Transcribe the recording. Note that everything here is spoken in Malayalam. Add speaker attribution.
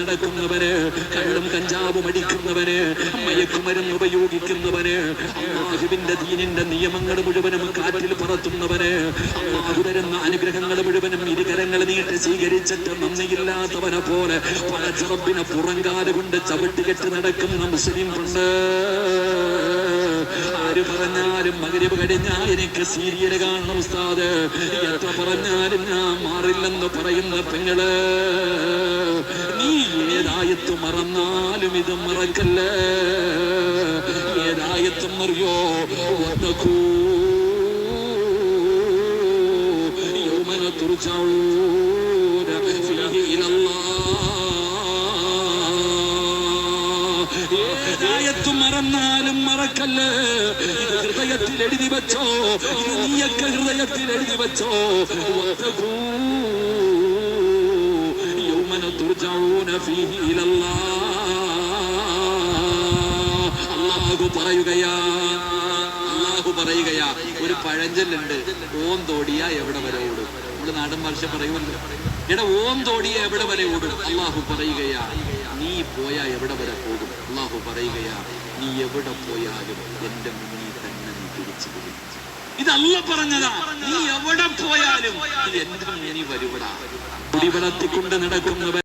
Speaker 1: നടക്കുന്നവര് കള്ളും കഞ്ചാവും അടിക്കുന്നവര് മയക്കുമരുന്ന് ഉപയോഗിക്കുന്നവര് അള്ളാഹുവിന്റെ ദീനിന്റെ നിയമങ്ങൾ മുഴുവനും കാറ്റിൽ പറത്തുന്നവര് അള്ളാഹു തരുന്ന അനുഗ്രഹങ്ങൾ മുഴുവനും ഇരുകരങ്ങൾ നീട്ടി സ്വീകരിച്ചിട്ട് നന്ദിയില്ലാത്തവനെ പോലെ പല ചെറുപ്പിനെ പുറങ്കാൽ കൊണ്ട് ചവിട്ടികെട്ട് നടക്കുന്ന മുസ്ലിം ഉണ്ട് ആര് പറഞ്ഞാലും മകരിവ് കഴിഞ്ഞാൽ എനിക്ക് സീരിയൽ കാണണം ഉസ്താദ്. എത്ര പറഞ്ഞാലും ഞാൻ മാറില്ലെന്ന് പറയുന്ന പെങ്ങൾ. ഏതായത്ത് മറന്നാലും ഇത് മറക്കല്ലേ. ഏതായത്തും അറിയോ യൗമന ഏതായത്തും മറന്നാലും മറക്കല്ലേ. ഹൃദയത്തിൽ എഴുതി വെച്ചോ ഇത് നീയൊക്കെ ഹൃദയത്തിൽ എഴുതി വെച്ചോ വത്തഖൂ ഫീഹി الله. الله പറയുകയാ അള്ളാഹു പറയുകയാ ഒരു പഴഞ്ചൊല്ലുണ്ട് ഓം തോടിയ എവിടെ വരെ ഓടും? നമ്മൾ നാടൻ ഭാഷ പറയുമല്ലോ. എടാ ഓം തോടിയ എവിടെ വരെ ഓടും? അള്ളാഹു പറയുകയാ നീ പോയാ എവിടെ വരെ പോകും? അള്ളാഹു പറയുകയാ നീ എവിടെ പോയാലും എന്റെ മുന്നിൽ തന്നെ നീ തിരിച്ചു വരും. ഇത് പറഞ്ഞതാ നീ എവിടെ പോയാലും എന്റെ മുന്നിൽ വരുവടാ. കുടിവളത്തിക്കൊണ്ട് നടക്കുന്നവൻ